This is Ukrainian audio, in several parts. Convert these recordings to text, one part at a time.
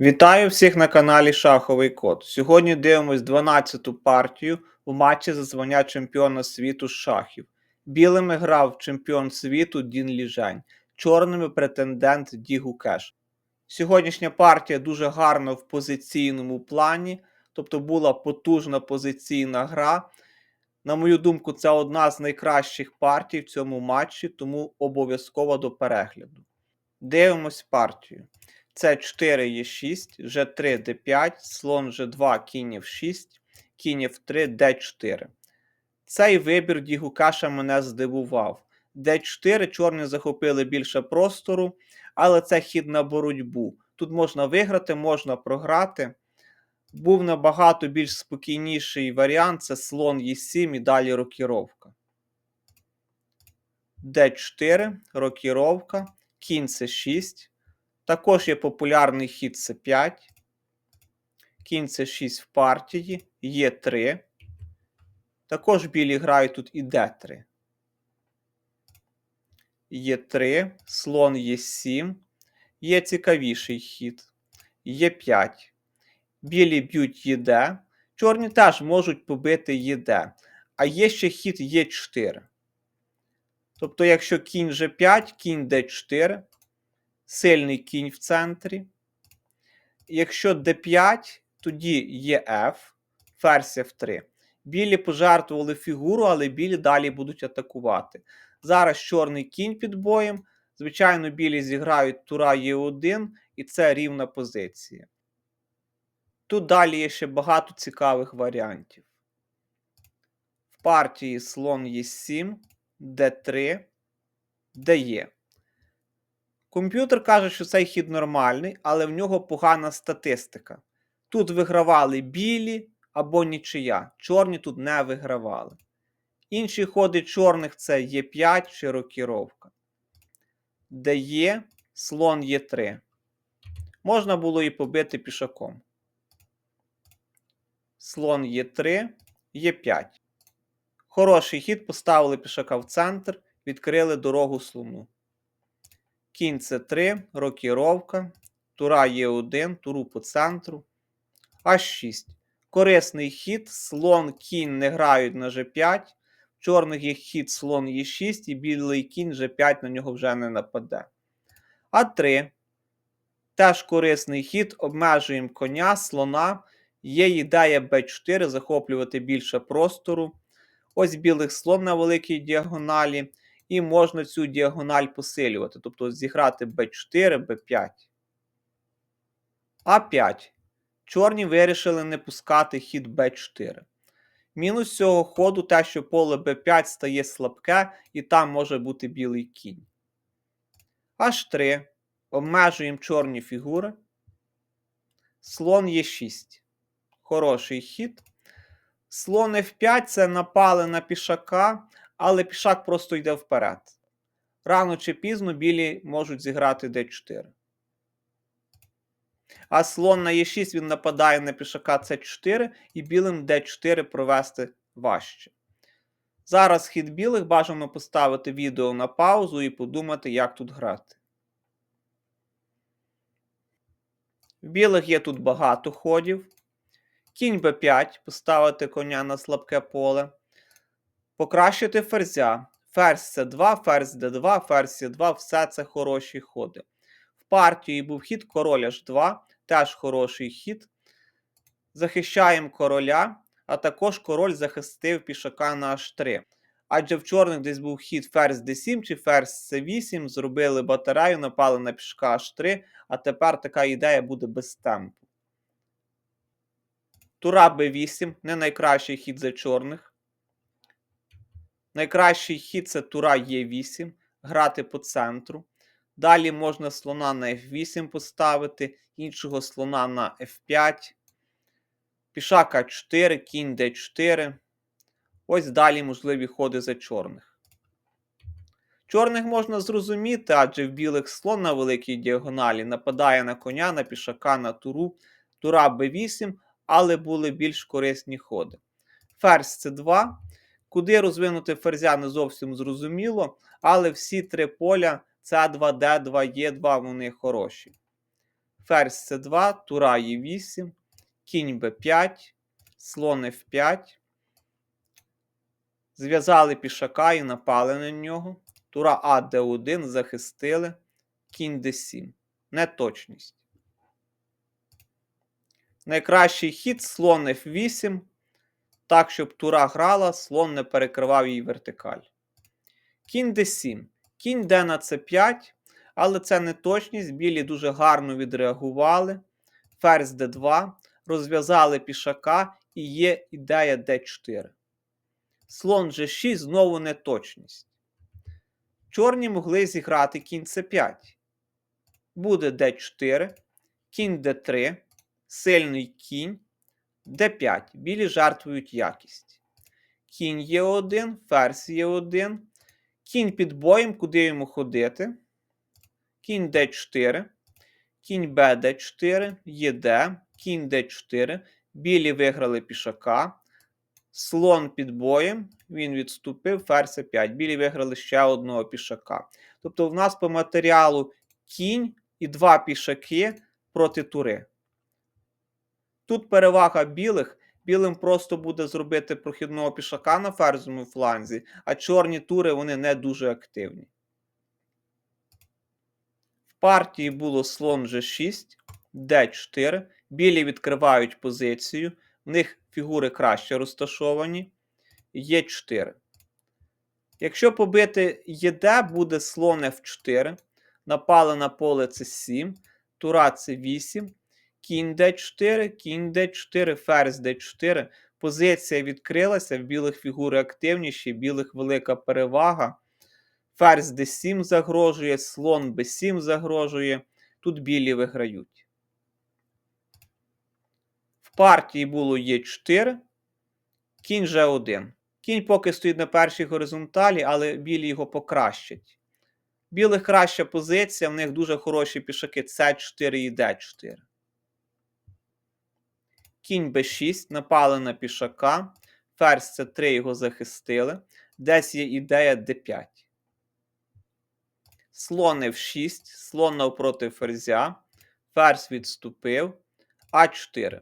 Вітаю всіх на каналі Шаховий Код. Сьогодні дивимось 12-ту партію у матчі за звання чемпіона світу з шахів. Білими грав чемпіон світу Дін Ліжень, чорними претендент Ді Гукеш. Сьогоднішня партія дуже гарна в позиційному плані, тобто була потужна позиційна гра. На мою думку, це одна з найкращих партій в цьому матчі, тому обов'язково до перегляду. Дивимось партію. Це 4 є 6, G3, D5, слон G2, кінь F6, кінь F3, D4. Цей вибір Дігукаша мене здивував. D4 чорні захопили більше простору, але це хід на боротьбу. Тут можна виграти, можна програти. Був набагато більш спокійніший варіант це слон Е7 і далі рокіровка. D4, рокіровка, кінь С6. Також є популярний хід С5. Кінь С6 в партії, Е3. Також білі грають тут і Д3. Е3, слон Е7. Є цікавіший хід. Е5. Білі б'ють ЄД. Чорні теж можуть побити ЄД. А є ще хід Е4. Тобто, якщо кінь G5, кінь D4, сильний кінь в центрі. Якщо d5, тоді є F, ферзь F3. Білі пожертвували фігуру, але білі далі будуть атакувати. Зараз чорний кінь під боєм. Звичайно, білі зіграють тура Е1, і це рівна позиція. Тут далі є ще багато цікавих варіантів. В партії слон Е7, d3, дає. Комп'ютер каже, що цей хід нормальний, але в нього погана статистика. Тут вигравали білі або нічия. Чорні тут не вигравали. Інші ходи чорних це Е5 чи рокіровка. Де є слон Е3. Можна було і побити пішаком. Слон Е3, Е5. Хороший хід поставили пішака в центр, відкрили дорогу слону. Кінь С3, рокіровка, тура Е1, туру по центру. H6. Корисний хід, слон кінь не грають на G5. В чорних є хід слон Е6 і білий кінь G5 на нього вже не нападе. А3. Теж корисний хід, обмежуємо коня, слона. Є ідея Б4 захоплювати більше простору. Ось білих слон на великій діагоналі. І можна цю діагональ посилювати. Тобто зіграти b4, b5. А5. Чорні вирішили не пускати хід b4. Мінус цього ходу те, що поле b5 стає слабке, і там може бути білий кінь. H3. Обмежуємо чорні фігури. Слон Е6. Хороший хід. Слон F5 це напали на пішака але пішак просто йде вперед. Рано чи пізно білі можуть зіграти d4. А слон на e6 він нападає на пішака c4, і білим d4 провести важче. Зараз хід білих бажано поставити відео на паузу і подумати, як тут грати. В білих є тут багато ходів. Кінь b5, поставити коня на слабке поле. Покращити ферзя. Ферзь С2, ферзь Д2, ферзь С2 все це хороші ходи. В партії був хід король H2, теж хороший хід. Захищаємо короля, а також король захистив пішака на H3. Адже в чорних десь був хід ферзь d7 чи ферзь c8, зробили батарею, напали на пішка H3, а тепер така ідея буде без темпу. Тура b8 не найкращий хід за чорних. Найкращий хід це тура Е8, грати по центру. Далі можна слона на F8 поставити, іншого слона на F5. Пішака 4, кінь d4. Ось далі можливі ходи за чорних. Чорних можна зрозуміти, адже в білих слон на великій діагоналі нападає на коня, на пішака, на туру, тура b8, але були більш корисні ходи. Ферзь c2. Куди розвинути ферзя не зовсім зрозуміло, але всі три поля С2, Д2, Е2 вони хороші. ферзь С2, тура Е8, кінь Б5, слон F5. Зв'язали пішака і напали на нього. Тура А Д1 захистили. Кінь Д7. Неточність. Найкращий хід слон F8. Так, щоб тура грала, слон не перекривав її вертикаль. Кінь d7. Кінь йде на c5, але це не точність. Білі дуже гарно відреагували. Ферзь d2, розв'язали пішака і є ідея d4. Слон g6 знову неточність. Чорні могли зіграти кінь c5. Буде d4, кінь d3, сильний кінь, d5. Білі жертвують якість. Кінь Е1, ферзь Е1. Кінь під боєм, куди йому ходити. Кінь d4, кінь Б d4, ЄД, кінь d4. Білі виграли пішака. Слон під боєм, він відступив, ферзь 5. Білі виграли ще одного пішака. Тобто, в нас по матеріалу кінь і два пішаки проти тури. Тут перевага білих. Білим просто буде зробити прохідного пішака на ферзовому фланзі, а чорні тури вони не дуже активні. В партії було слон G6, D4. Білі відкривають позицію. В них фігури краще розташовані. Е4. Якщо побити ЄД, буде слон F4. Напали на поле С7, тура С8. Кінь d4, кінь d4, ферзь d4. Позиція відкрилася, в білих фігури активніші, білих велика перевага. Ферзь d7 загрожує, слон b7 загрожує. Тут білі виграють. В партії було Е4, кінь G1. Кінь поки стоїть на першій горизонталі, але білі його покращать. Білих краща позиція, в них дуже хороші пішаки С4 і Д4. Кінь b6, напали на пішака. Ферзь c3 його захистили. Десь є ідея d5. Слон f6, слон навпроти ферзя. Ферзь відступив. А4.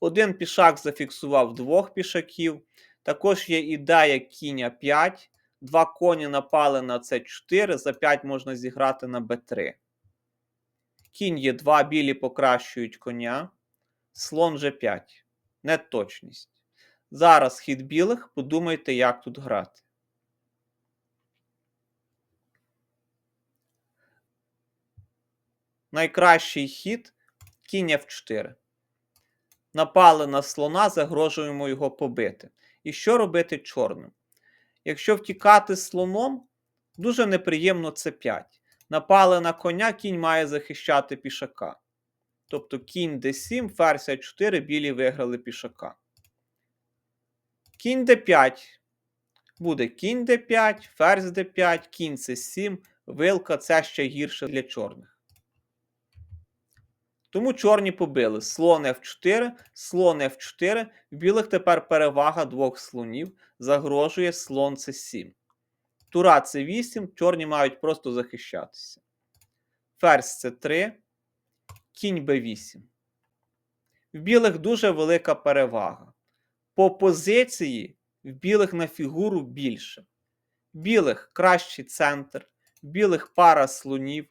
Один пішак зафіксував двох пішаків. Також є ідея кінь 5. Два коні напали на c4. За 5 можна зіграти на b3. Кінь є 2, білі покращують коня. Слон G5. Неточність. Зараз хід білих. Подумайте, як тут грати. Найкращий хід кінь F4. Напали на слона, загрожуємо його побити. І що робити чорним? Якщо втікати слоном, дуже неприємно c5. Напали на коня, кінь має захищати пішака. Тобто кінь d7, ферзь а4, білі виграли пішака. Кінь d5. Буде кінь d5, ферзь d5, кінь c7, вилка це ще гірше для чорних. Тому чорні побили слон f4, слон f4. В білих тепер перевага двох слонів. Загрожує слон c7. Тура c8, чорні мають просто захищатися. Ферзь c3 кінь b8. В білих дуже велика перевага. По позиції в білих на фігуру більше. Білих кращий центр, білих пара слонів,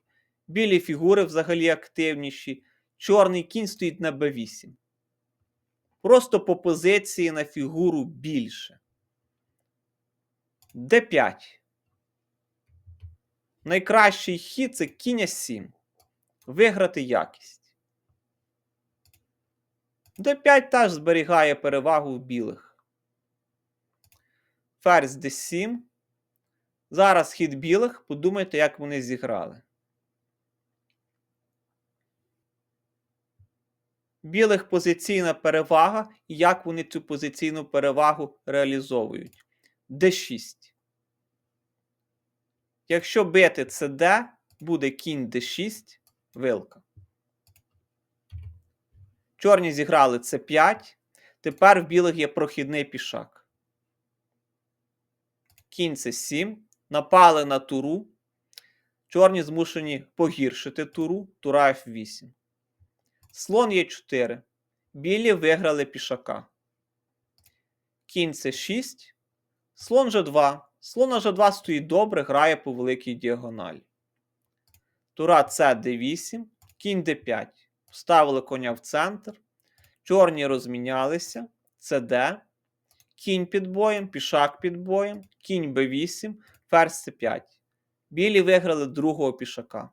білі фігури взагалі активніші. Чорний кінь стоїть на b8. Просто по позиції на фігуру більше. d5. Найкращий хід це кінь 7 виграти якість. D5 теж зберігає перевагу в білих. Ферзь d7. Зараз хід білих. Подумайте, як вони зіграли. Білих позиційна перевага і як вони цю позиційну перевагу реалізовують. d6. Якщо бити cd, буде кінь d6 вилка. Чорні зіграли c 5. Тепер в білих є прохідний пішак. Кінь c 7. Напали на туру. Чорні змушені погіршити туру. Тура F8. Слон є 4. Білі виграли пішака. Кінь це 6. Слон G2. Слон на G2 стоїть добре, грає по великій діагоналі. Тура С D8, кінь D5. Вставили коня в центр. Чорні розмінялися. СД. Кінь під боєм, пішак під боєм, кінь Б8, ферзь С5. Білі виграли другого пішака.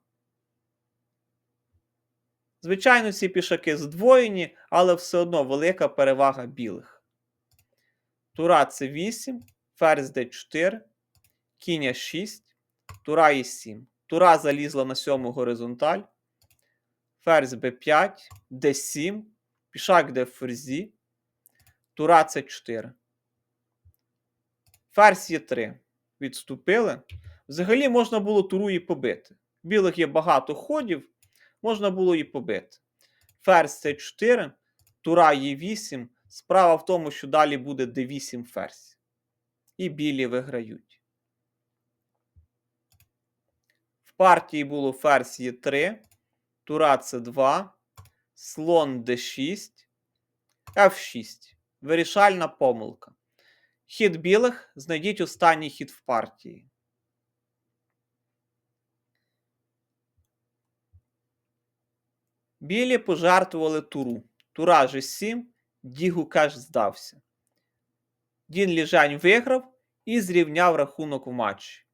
Звичайно, ці пішаки здвоєні, але все одно велика перевага білих. Тура С8, ферзь Д4, кінь А6, тура Е7. Тура залізла на сьому горизонталь. Ферзь Б5, Д7, пішак Д ферзі, тура С4. Ферзь Е3. Відступили. Взагалі можна було туру і побити. Білих є багато ходів, можна було і побити. Ферзь С4, тура Е8. Справа в тому, що далі буде Д8 ферзь. І білі виграють. В партії було ферзь Е3, тура С2, слон Д6, Ф6. Вирішальна помилка. Хід білих знайдіть останній хід в партії. Білі пожертвували туру. Тура G7, Дігу кеш здався. Дін Ліжань виграв і зрівняв рахунок в матчі.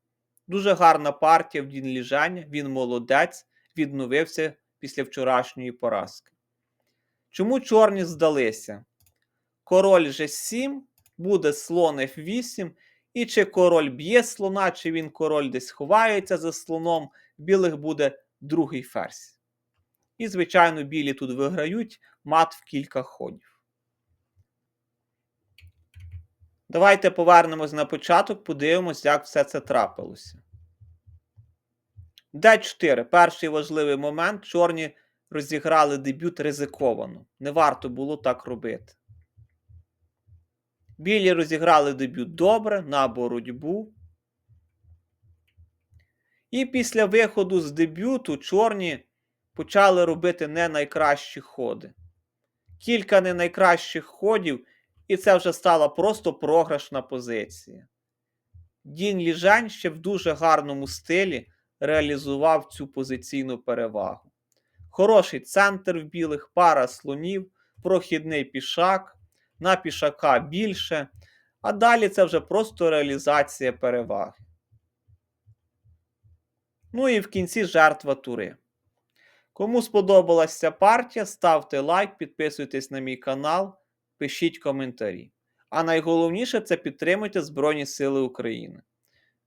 Дуже гарна партія в Дін Ліжаня, він молодець, відновився після вчорашньої поразки. Чому чорні здалися? Король G7, буде слон F8, і чи король б'є слона, чи він король десь ховається за слоном, білих буде другий ферзь. І, звичайно, білі тут виграють мат в кілька ходів. Давайте повернемось на початок, подивимось, як все це трапилося. Д4. Перший важливий момент. Чорні розіграли дебют ризиковано. Не варто було так робити. Білі розіграли дебют добре на боротьбу. І після виходу з дебюту чорні почали робити не найкращі ходи. Кілька не найкращих ходів, і це вже стала просто програшна позиція. Дін Ліжань ще в дуже гарному стилі реалізував цю позиційну перевагу. Хороший центр в білих, пара слонів, прохідний пішак, на пішака більше, а далі це вже просто реалізація переваги. Ну і в кінці жертва тури. Кому сподобалася партія, ставте лайк, підписуйтесь на мій канал, пишіть коментарі. А найголовніше це підтримуйте Збройні Сили України.